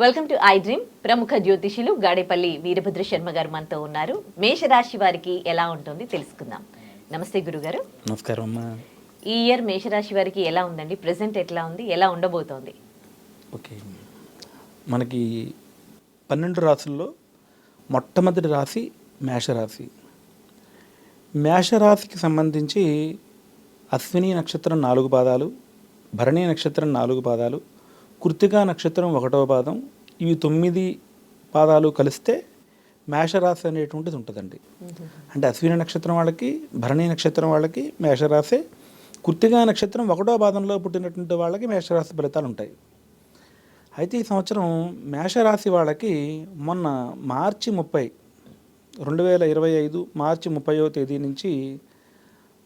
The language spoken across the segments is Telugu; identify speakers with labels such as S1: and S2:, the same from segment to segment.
S1: వెల్కమ్ టు ఐ డ్రీమ్ ప్రముఖ జ్యోతిషులు గాడేపల్లి వీరభద్ర శర్మ గారు మనతో ఉన్నారు. మేషరాశి వారికి ఎలా ఉంటుంది తెలుసుకుందాం. నమస్తే గురుగారు.
S2: నమస్కారం అమ్మా.
S1: ఈ ఇయర్ మేషరాశి వారికి ఎలా ఉందండి? ప్రెసెంట్ ఎట్లా ఉంది? ఎలా ఉండబోతోంది?
S2: ఓకే. మనకి పన్నెండు రాసుల్లో మొట్టమొదటి రాశి మేషరాశి. మేషరాశికి సంబంధించి అశ్విని నక్షత్రం నాలుగు పాదాలు భరణి నక్షత్రం నాలుగు పాదాలు కృతికా నక్షత్రం ఒకటవ పాదం. ఇవి తొమ్మిది పాదాలు కలిస్తే మేషరాశి అనేటువంటిది ఉంటుందండి. అంటే అశ్విని నక్షత్రం వాళ్ళకి భరణి నక్షత్రం వాళ్ళకి మేషరాశి. కృతికా నక్షత్రం ఒకటో పాదంలో పుట్టినటువంటి వాళ్ళకి మేషరాశి ఫలితాలు ఉంటాయి. అయితే ఈ సంవత్సరం మేషరాశి వాళ్ళకి మొన్న మార్చి ముప్పై రెండు వేల ఇరవై ఐదు మార్చి ముప్పైవ తేదీ నుంచి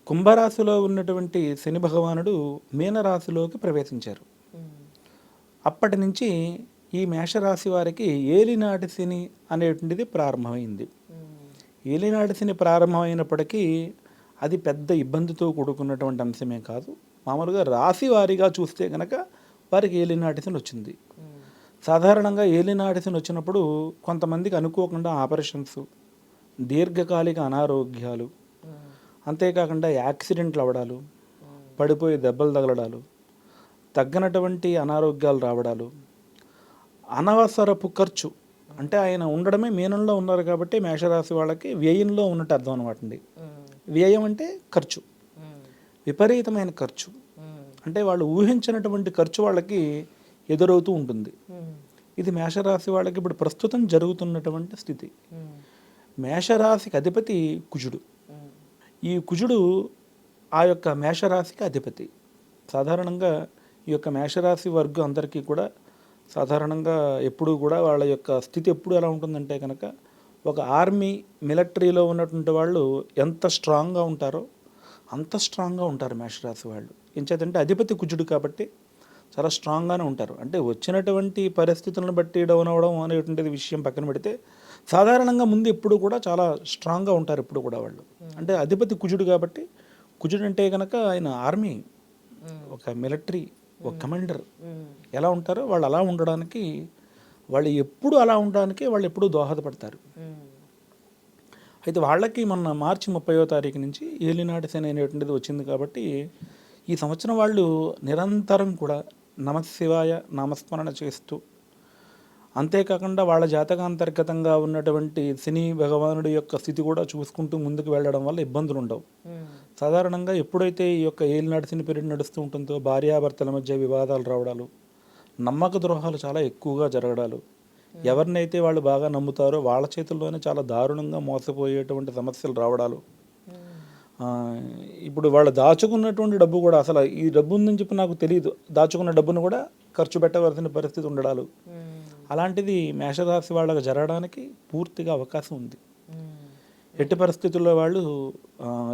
S2: కుంభరాశిలో ఉన్నటువంటి శని భగవానుడు మీనరాశిలోకి ప్రవేశించారు. అప్పటి నుంచి ఈ మేషరాశి వారికి ఏలినాటి శని అనేటువంటిది ప్రారంభమైంది. ఏలినాటి శని ప్రారంభమైనప్పటికీ అది పెద్ద ఇబ్బందితో కూడుకున్నటువంటి అంశమే కాదు. మామూలుగా రాశి వారిగా చూస్తే కనుక వారికి ఏలినాటి శని వచ్చింది. సాధారణంగా ఏలినాటి శని వచ్చినప్పుడు కొంతమందికి అనుకోకుండా ఆపరేషన్స్ దీర్ఘకాలిక అనారోగ్యాలు అంతేకాకుండా యాక్సిడెంట్లు అవ్వడాలు పడిపోయి దెబ్బలు తగలడాలు తగ్గనటువంటి అనారోగ్యాలు రావడాలు అనవసరపు ఖర్చు అంటే ఆయన ఉండడమే మీనంలో ఉన్నారు కాబట్టి మేషరాశి వాళ్ళకి వ్యయంలో ఉన్నట్టు అర్థం అనమాట అండి. వ్యయం అంటే ఖర్చు. విపరీతమైన ఖర్చు. అంటే వాళ్ళు ఊహించినటువంటి ఖర్చు వాళ్ళకి ఎదురవుతూ ఉంటుంది. ఇది మేషరాశి వాళ్ళకి ఇప్పుడు ప్రస్తుతం జరుగుతున్నటువంటి స్థితి. మేషరాశికి అధిపతి కుజుడు. ఈ కుజుడు ఆ యొక్క మేషరాశికి అధిపతి. సాధారణంగా ఈ యొక్క మేషరాశి వర్గం అందరికీ కూడా సాధారణంగా ఎప్పుడూ కూడా వాళ్ళ యొక్క స్థితి ఎప్పుడు ఎలా ఉంటుందంటే కనుక ఒక ఆర్మీ మిలిటరీలో ఉన్నటువంటి వాళ్ళు ఎంత స్ట్రాంగ్గా ఉంటారో అంత స్ట్రాంగ్గా ఉంటారు మేషరాశి వాళ్ళు. ఎంచేతంటే అధిపతి కుజుడు కాబట్టి చాలా స్ట్రాంగ్గానే ఉంటారు. అంటే వచ్చినటువంటి పరిస్థితులను బట్టి డౌన్ అవ్వడం అనేటువంటిది విషయం పక్కన పెడితే సాధారణంగా ముందు ఎప్పుడు కూడా చాలా స్ట్రాంగ్గా ఉంటారు ఎప్పుడు కూడా వాళ్ళు. అంటే అధిపతి కుజుడు కాబట్టి కుజుడు అంటే కనుక ఆయన ఆర్మీ ఒక మిలిటరీ ఒక కమాండర్. ఎలా ఉంటారో వాళ్ళు అలా ఉండడానికి వాళ్ళు ఎప్పుడు అలా ఉండడానికి వాళ్ళు ఎప్పుడూ దోహదపడతారు. అయితే వాళ్ళకి మొన్న మార్చి ముప్పైవ తారీఖు నుంచి ఏలినాటి శని అనేటువంటిది వచ్చింది కాబట్టి ఈ సంవత్సరం వాళ్ళు నిరంతరం కూడా నమశివాయ నామస్మరణ చేస్తూ అంతేకాకుండా వాళ్ళ జాతకాంతర్గతంగా ఉన్నటువంటి శని భగవానుడి యొక్క స్థితి కూడా చూసుకుంటూ ముందుకు వెళ్ళడం వల్ల ఇబ్బందులు ఉండవు. సాధారణంగా ఎప్పుడైతే ఈ యొక్క ఏలినాటి శని పీరియడ్ నడుస్తూ ఉంటుందో భార్యాభర్తల మధ్య వివాదాలు రావడాలు నమ్మక ద్రోహాలు చాలా ఎక్కువగా జరగడాలు ఎవరినైతే వాళ్ళు బాగా నమ్ముతారో వాళ్ళ చేతుల్లోనే చాలా దారుణంగా మోసపోయేటువంటి సమస్యలు రావడాలు. ఇప్పుడు వాళ్ళు దాచుకున్నటువంటి డబ్బు కూడా అసలు ఈ డబ్బు ఉందని చెప్పి నాకు తెలియదు దాచుకున్న డబ్బును కూడా ఖర్చు పెట్టవలసిన పరిస్థితి ఉండడాలు. అలాంటిది మేషరాశి వాళ్ళకి జరగడానికి పూర్తిగా అవకాశం ఉంది. ఎట్టి పరిస్థితుల్లో వాళ్ళు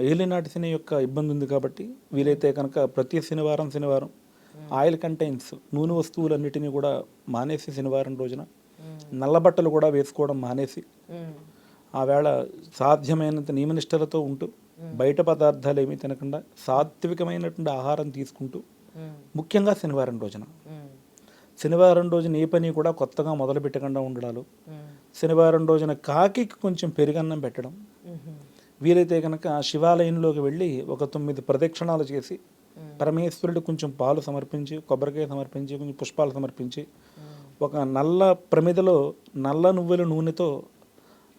S2: ఏలినాటి శని యొక్క ఇబ్బంది ఉంది కాబట్టి వీలైతే కనుక ప్రతి శనివారం శనివారం ఆయిల్ కంటైన్స్ నూనె వస్తువులన్నిటినీ కూడా మానేసి శనివారం రోజున నల్ల బట్టలు కూడా వేసుకోవడం మానేసి ఆ వేళ సాధ్యమైనంత నియమనిష్టలతో ఉంటూ బయట పదార్థాలు ఏమీ తినకుండా సాత్వికమైనటువంటి ఆహారం తీసుకుంటూ ముఖ్యంగా శనివారం రోజున శనివారం రోజున ఏ పని కూడా కొత్తగా మొదలు పెట్టకుండా ఉండడాలు శనివారం రోజున కాకి కొంచెం పెరుగన్నం పెట్టడం. వీలైతే కనుక శివాలయంలోకి వెళ్ళి ఒక తొమ్మిది ప్రదక్షిణాలు చేసి పరమేశ్వరుడు కొంచెం పాలు సమర్పించి కొబ్బరికాయ సమర్పించి కొంచెం పుష్పాలు సమర్పించి ఒక నల్ల ప్రమిదలో నల్ల నువ్వుల నూనెతో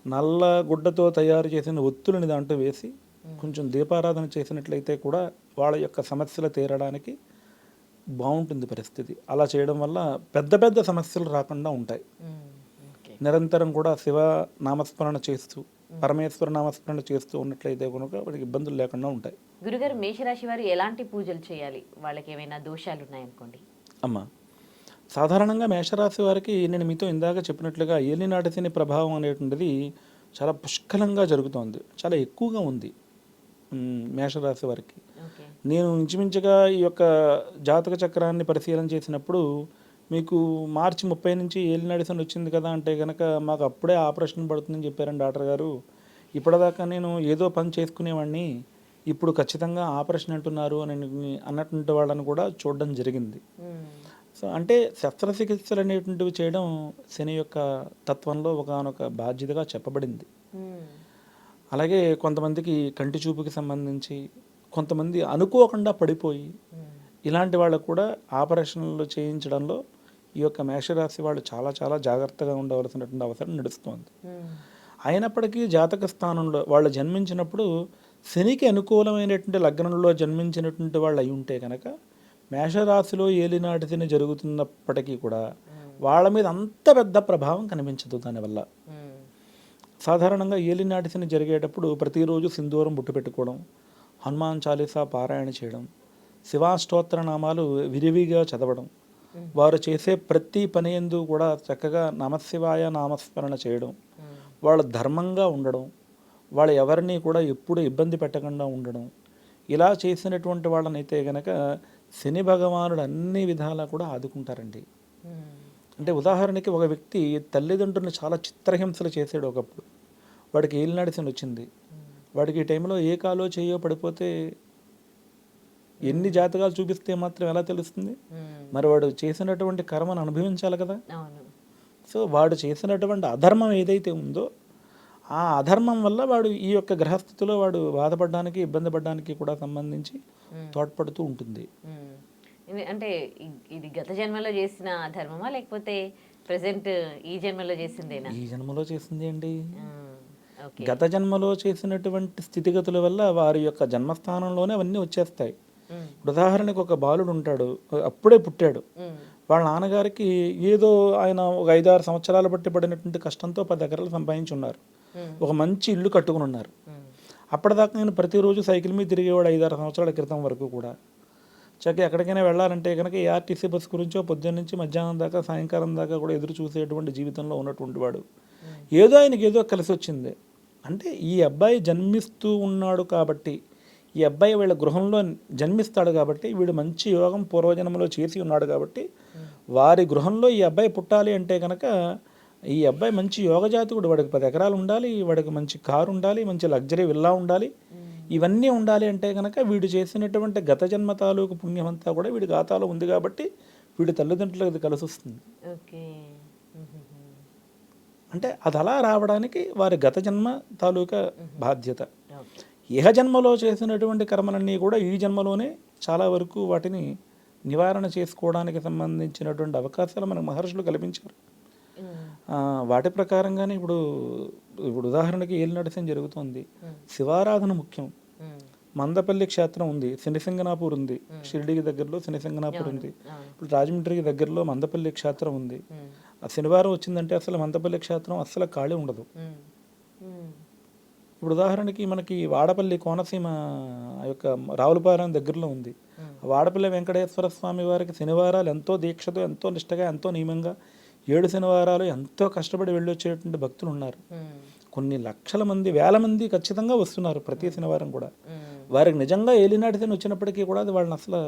S2: నల్ల గుడ్డతో తయారు చేసిన ఒత్తులని దాంట్లో వేసి కొంచెం దీపారాధన చేసినట్లయితే కూడా వాళ్ళ యొక్క సమస్యలు తీరడానికి బాగుంటుంది పరిస్థితి. అలా చేయడం వల్ల పెద్ద పెద్ద సమస్యలు రాకుండా ఉంటాయి. నిరంతరం కూడా శివ నామస్మరణ చేస్తూ పరమేశ్వర నామస్మరణ చేస్తూ ఉన్నట్లయితే కనుక వాడికి ఇబ్బందులు లేకుండా ఉంటాయి.
S1: గురుగారు మేషరాశి వారు ఎలాంటి పూజలు చేయాలి? వాళ్ళకి ఏమైనా దోషాలు ఉన్నాయనుకోండి
S2: అమ్మ సాధారణంగా మేషరాశి వారికి నేను మీతో ఇందాక చెప్పినట్లుగా ఏలినాటి శని ప్రభావం అనేటువంటిది చాలా పుష్కలంగా జరుగుతోంది. చాలా ఎక్కువగా ఉంది. మేషరాశి వారికి. నేను ఇంచుమించుగా ఈ యొక్క జాతక చక్రాన్ని పరిశీలన చేసినప్పుడు మీకు మార్చి ముప్పై నుంచి ఏలినాటి శని వచ్చింది కదా అంటే కనుక మాకు అప్పుడే ఆపరేషన్ పడుతుందని చెప్పారండి డాక్టర్ గారు. ఇప్పటిదాకా నేను ఏదో పని చేసుకునేవాడిని ఇప్పుడు ఖచ్చితంగా ఆపరేషన్ అంటున్నారు అని అన్నటువంటి వాళ్ళని కూడా చూడడం జరిగింది. సో అంటే శస్త్రచికిత్సలు అనేటువంటివి చేయడం శని యొక్క తత్వంలో ఒకనొక బాధ్యతగా చెప్పబడింది. అలాగే కొంతమందికి కంటి చూపుకి సంబంధించి కొంతమంది అనుకోకుండా పడిపోయి
S1: మ్మ్.
S2: ఇలాంటి వాళ్ళకు కూడా ఆపరేషన్లు చేయించడంలో ఈ యొక్క మేషరాశి వాళ్ళు చాలా చాలా జాగ్రత్తగా ఉండవలసినటువంటి అవసరం నడుస్తుంది
S1: మ్మ్.
S2: అయినప్పటికీ జాతక స్థానంలో వాళ్ళు జన్మించినప్పుడు శనికి అనుకూలమైనటువంటి లగ్నంలో జన్మించినటువంటి వాళ్ళు అయి ఉంటే కనుక మేషరాశిలో ఏలినాటి జరుగుతున్నప్పటికీ కూడా వాళ్ళ మీద అంత పెద్ద ప్రభావం కనిపించదు దానివల్ల. సాధారణంగా ఏలినాటి శని జరిగేటప్పుడు ప్రతిరోజు సింధూరం బుట్టు పెట్టుకోవడం హనుమాన్ చాలీసా పారాయణ చేయడం శివాష్టోత్తర నామాలు విరివిగా చదవడం వారు చేసే ప్రతి పని ఎందు కూడా చక్కగా నమశివాయ నామస్మరణ చేయడం. వాళ్ళు ధర్మంగా ఉండడం వాళ్ళు ఎవరిని కూడా ఎప్పుడు ఇబ్బంది పెట్టకుండా ఉండడం ఇలా చేసినటువంటి వాళ్ళనైతే గనక శని భగవానుడు అన్ని విధాలా కూడా ఆదుకుంటారండి. అంటే ఉదాహరణకి ఒక వ్యక్తి తల్లిదండ్రులను చాలా చిత్రహింసలు చేసాడు ఒకప్పుడు వాడికి ఏలినాడి శని వచ్చింది. వాడికి ఈ టైంలో ఏ కాలో చేయో పడిపోతే ఎన్ని జాతకాలు చూపిస్తే మాత్రం ఎలా తెలుస్తుంది. మరి వాడు చేసినటువంటి కర్మను అనుభవించాలి కదా? సో వాడు చేసినటువంటి అధర్మం ఏదైతే ఉందో ఆ అధర్మం వల్ల వాడు ఈ యొక్క గ్రహస్థితిలో వాడు బాధపడడానికి ఇబ్బంది పడడానికి కూడా సంబంధించి తోడ్పడుతూ ఉంటుంది.
S1: అంటే ఇది గత జన్మలో చేసిన ధర్మమా లేకపోతే ప్రెసెంట్ ఈ జన్మలో చేసిందేనా?
S2: ఈ జన్మలో చేసింది అండి గత జన్మలో చేసినటువంటి స్థితిగతుల వల్ల వారి యొక్క జన్మస్థానంలోనే అవన్నీ వచ్చేస్తాయి. ఇప్పుడు ఉదాహరణకు ఒక బాలుడు ఉంటాడు అప్పుడే పుట్టాడు.
S1: మ్మ్.
S2: వాళ్ళ నాన్నగారికి ఏదో ఆయన ఒక ఐదారు సంవత్సరాలు బట్టి పడినటువంటి కష్టంతో పది ఎకరాలు సంపాదించున్నారు.
S1: మ్మ్.
S2: ఒక మంచి ఇల్లు కట్టుకుని ఉన్నారు. అప్పటిదాకా నేను ప్రతిరోజు సైకిల్ మీద తిరిగేవాడు ఐదారు సంవత్సరాల క్రితం వరకు కూడా. చక్కగా ఎక్కడికైనా వెళ్ళాలంటే కనుక ఈ ఆర్టీసీ బస్సు గురించో పొద్దున్న నుంచి మధ్యాహ్నం దాకా సాయంకాలం దాకా కూడా ఎదురు చూసేటువంటి జీవితంలో ఉన్నటువంటి వాడు. ఏదో ఆయనకి ఏదో కలిసి వచ్చింది. అంటే ఈ అబ్బాయి జన్మిస్తూ ఉన్నాడు కాబట్టి ఈ అబ్బాయి వీళ్ళ గృహంలో జన్మిస్తాడు కాబట్టి వీడు మంచి యోగం పూర్వజన్మలో చేసి ఉన్నాడు కాబట్టి వారి గృహంలో ఈ అబ్బాయి పుట్టాలి అంటే కనుక ఈ అబ్బాయి మంచి యోగజాతకుడు వాడికి పది ఎకరాలు ఉండాలి వాడికి మంచి కారు ఉండాలి మంచి లగ్జరీ విల్లా ఉండాలి. ఇవన్నీ ఉండాలి అంటే కనుక వీడు చేసినటువంటి గత జన్మ తాలూకు పుణ్యం అంతా కూడా వీడి ఖాతాలో ఉంది కాబట్టి వీడి తల్లిదండ్రులకు అది కలిసి వస్తుంది. అంటే అది అలా రావడానికి వారి గత జన్మ తాలూకా బాధ్యత. ఇహ జన్మలో చేసినటువంటి కర్మలన్నీ కూడా ఈ జన్మలోనే చాలా వరకు వాటిని నివారణ చేసుకోవడానికి సంబంధించినటువంటి అవకాశాలు మనకు మహర్షులు కల్పించారు. వాటి ప్రకారంగానే ఇప్పుడు ఇప్పుడు ఉదాహరణకి ఏలినడసం జరుగుతోంది. శివారాధన ముఖ్యం. మందపల్లి క్షేత్రం ఉంది. శనిసింగనాపూర్ ఉంది. షిరిడికి దగ్గరలో శనిసింగనాపూర్ ఉంది. ఇప్పుడు రాజమండ్రికి దగ్గరలో మందపల్లి క్షేత్రం ఉంది. ఆ శనివారం వచ్చిందంటే అసలు మందపల్లి క్షేత్రం అస్సలు ఖాళీ ఉండదు. ఇప్పుడు ఉదాహరణకి మనకి వాడపల్లి కోనసీమ ఆ యొక్క రావులపాలెం దగ్గరలో ఉంది. వాడపల్లి వెంకటేశ్వర స్వామి వారికి శనివారాలు ఎంతో దీక్షతో ఎంతో నిష్టగా ఎంతో నియమంగా ఏడు శనివారాలు ఎంతో కష్టపడి వెళ్ళొచ్చేటువంటి భక్తులు ఉన్నారు. కొన్ని లక్షల మంది వేల మంది ఖచ్చితంగా వస్తున్నారు ప్రతి శనివారం కూడా. వారికి నిజంగా ఏలినాటి శని వచ్చినప్పటికీ కూడా అది వాళ్ళని అసలు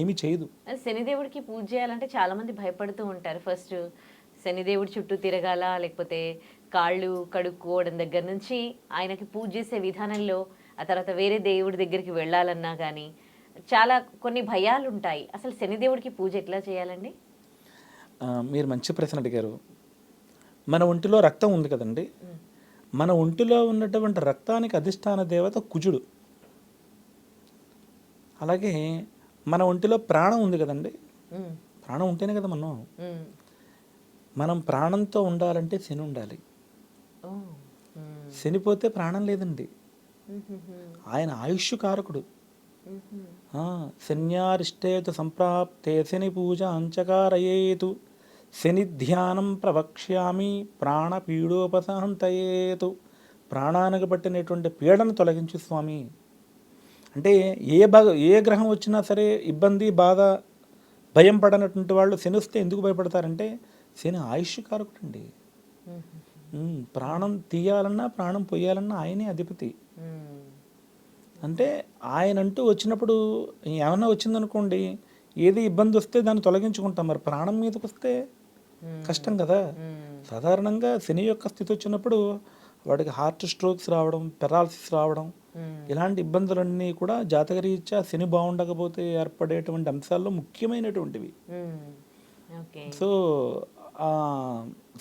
S2: ఏమీ చేయదు.
S1: శనిదేవుడికి పూజ చేయాలంటే చాలా మంది భయపడుతూ ఉంటారు. ఫస్ట్ శనిదేవుడి చుట్టూ తిరగాల లేకపోతే కాళ్ళు కడుక్కోవడం దగ్గర నుంచి ఆయనకి పూజ చేసే విధానంలో ఆ తర్వాత వేరే దేవుడి దగ్గరికి వెళ్ళాలన్నా కానీ చాలా కొన్ని భయాలు ఉంటాయి అసలు శనిదేవుడికి పూజ ఎట్లా చేయాలండి?
S2: మీరు మంచి ప్రశ్న అడిగారు. మన ఒంటిలో రక్తం ఉంది కదండి. మన ఒంటిలో ఉన్నటువంటి రక్తానికి అధిష్టాన దేవత కుజుడు. అలాగే మన ఒంటిలో ప్రాణం ఉంది కదండి. ప్రాణం ఉంటేనే కదా మనం. మనం ప్రాణంతో ఉండాలంటే శని ఉండాలి. శనిపోతే ప్రాణం లేదండి. ఆయన ఆయుష్ కారకుడు. శన్యారిష్టేతు సంప్రాప్తే శని పూజ అంచకారయేతు. శని ధ్యానం ప్రవక్ష్యామి ప్రాణ పీడోపసహంతయేతు ప్రాణానికి పట్టినటువంటి పీడను తొలగించు స్వామి. అంటే ఏ భగ ఏ గ్రహం వచ్చినా సరే ఇబ్బంది బాధ భయం పడనటువంటి వాళ్ళు శని వస్తే ఎందుకు భయపడతారంటే శని ఆయుష్ కారకుడండి.
S1: మ్మ్.
S2: ఉమ్, ప్రాణం తీయాలన్నా ప్రాణం పొయ్యాలన్నా ఆయనే అధిపతి. అంటే ఆయన అంటూ వచ్చినప్పుడు ఏమన్నా వచ్చిందనుకోండి ఏది ఇబ్బంది వస్తే దాన్ని తొలగించుకుంటాం. మరి ప్రాణం మీదకి వస్తే కష్టం కదా. సాధారణంగా శని యొక్క స్థితి వచ్చినప్పుడు వాడికి హార్ట్ స్ట్రోక్స్ రావడం పెరాలసిస్ రావడం ఇలాంటి ఇబ్బందులన్నీ కూడా జాతకరీత్యా శని బాగుండకపోతే ఏర్పడేటువంటి అంశాల్లో ముఖ్యమైనటువంటివి. సో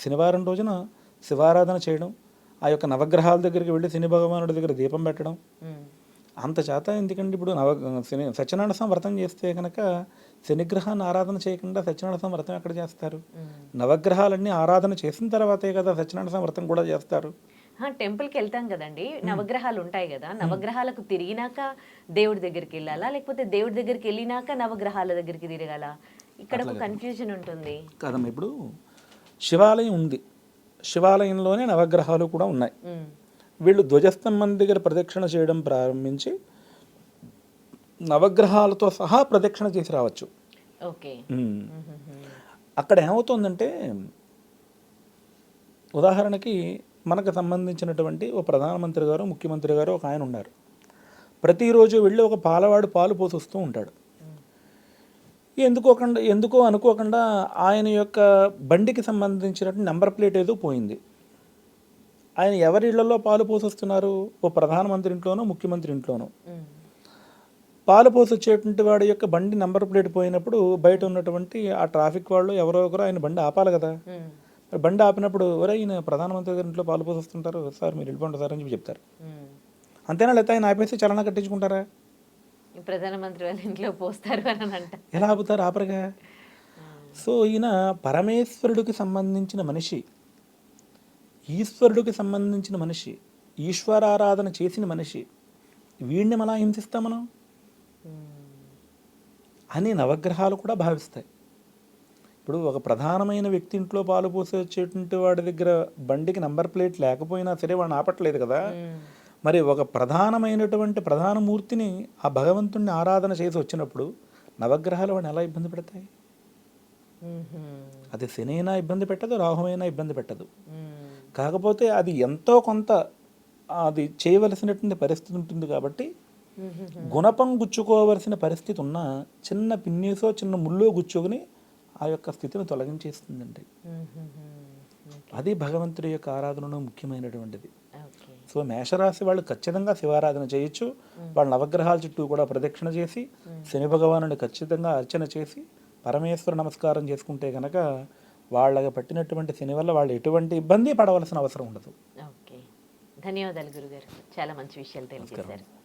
S2: శనివారం రోజున శివారాధన చేయడం ఆ యొక్క నవగ్రహాల దగ్గరికి వెళ్ళి శని భగవానుడి దగ్గర దీపం పెట్టడం. అంత చేత ఎందుకంటే ఇప్పుడు నవ శని సత్యనారాయణ స్వామి వ్రతం చేస్తే కనుక శనిగ్రహాన్ని ఆరాధన చేయకుండా సత్యనారాయణ స్వామి వ్రతం ఎక్కడ చేస్తారు? నవగ్రహాలన్నీ ఆరాధన చేసిన తర్వాతే కదా సత్యనారాయణ స్వామి వ్రతం కూడా చేస్తారు.
S1: టెంపుల్కి వెళ్తాం కదండి. నవగ్రహాలు ఉంటాయి కదా. నవగ్రహాలకు తిరిగినాక దేవుడి దగ్గరికి వెళ్ళాలా? లేకపోతే దేవుడి దగ్గరికి వెళ్ళినాక నవగ్రహాల దగ్గరికి తిరగాల? ఇక్కడ ఒక కన్ఫ్యూజన్ ఉంటుంది.
S2: కదమ్మా ఇప్పుడు శివాలయం ఉంది. శివాలయంలోనే నవగ్రహాలు కూడా ఉన్నాయి. వీళ్ళు ధ్వజస్తంభం దగ్గర ప్రదక్షిణ చేయడం ప్రారంభించి నవగ్రహాలతో సహా ప్రదక్షిణ చేసి రావచ్చు. అక్కడ ఏమవుతుందంటే ఉదాహరణకి మనకు సంబంధించినటువంటి ఓ ప్రధానమంత్రి గారు ముఖ్యమంత్రి గారు ఒక ఆయన ఉన్నారు. ప్రతిరోజు వెళ్ళి ఒక పాలవాడు పాలు పోసొస్తూ ఉంటాడు. ఎందుకోకుండా ఎందుకో అనుకోకుండా ఆయన యొక్క బండికి సంబంధించినటువంటి నెంబర్ ప్లేట్ ఏదో పోయింది. ఆయన ఎవరి ఇళ్ళలో పాలు పోసొస్తున్నారు? ఓ ప్రధానమంత్రి ఇంట్లోనో ముఖ్యమంత్రి ఇంట్లోనో? పాలు పోసి వచ్చేటువంటి వాడి యొక్క బండి నెంబర్ ప్లేట్ పోయినప్పుడు బయట ఉన్నటువంటి ఆ ట్రాఫిక్ వాళ్ళు ఎవరో ఒకరు ఆయన బండి ఆపాలి కదా. బండి ఆపినప్పుడు ఎవరో ఈయన ప్రధానమంత్రి గారి ఇంట్లో పాలు పోసి వస్తుంటారు సార్ మీరు వెళ్ళిపోండి సార్ అని చెప్పి చెప్తారు. అంతేనా లేకపోతే ఆయన ఆపేసి చలనా కట్టించుకుంటారా?
S1: ప్రధానమంత్రి వాళ్ళ ఇంట్లో పోస్తారు అని అంట
S2: ఎలా ఆపుతారు? ఆపరుగా? సో ఈయన పరమేశ్వరుడికి సంబంధించిన మనిషి ఈశ్వరుడికి సంబంధించిన మనిషి ఈశ్వరారాధన చేసిన మనిషి వీడిని మనం హింసిస్తాం మనం? అని నవగ్రహాలు కూడా భావిస్తాయి. ఇప్పుడు ఒక ప్రధానమైన వ్యక్తి ఇంట్లో పాలు పోసి వచ్చేటువంటి వాడి దగ్గర బండికి నంబర్ ప్లేట్ లేకపోయినా సరే వాడిని ఆపట్లేదు కదా? మరి ఒక ప్రధానమైనటువంటి ప్రధాన మూర్తిని ఆ భగవంతుణ్ణి ఆరాధన చేసి వచ్చినప్పుడు నవగ్రహాలు వాడిని ఎలా ఇబ్బంది పెడతాయి? అది శనైనా ఇబ్బంది పెట్టదు రాహుమైనా ఇబ్బంది పెట్టదు. కాకపోతే అది ఎంతో కొంత అది చేయవలసినటువంటి పరిస్థితి ఉంటుంది కాబట్టి గుణపం గుచ్చుకోవలసిన పరిస్థితి ఉన్నా చిన్న పిన్నీసో చిన్న ముల్లో గుచ్చుకుని ఆ యొక్క స్థితిని తొలగించేస్తుందండి. అది భగవంతుడి యొక్క ఆరాధనలో ముఖ్యమైనటువంటిది. సో మేషరాశి వాళ్ళు ఖచ్చితంగా శివారాధన చేయొచ్చు. వాళ్ళ నవగ్రహాల చుట్టూ కూడా ప్రదక్షిణ చేసి శని భగవానుని ఖచ్చితంగా అర్చన చేసి పరమేశ్వర నమస్కారం చేసుకుంటే కనుక వాళ్ళకి పట్టినటువంటి శని వల్ల వాళ్ళు ఎటువంటి ఇబ్బంది పడవలసిన అవసరం ఉండదు.
S1: ఓకే. ధన్యవాదాలు గురుగారు. చాలా మంచి విషయాలు తెలియజేశారు.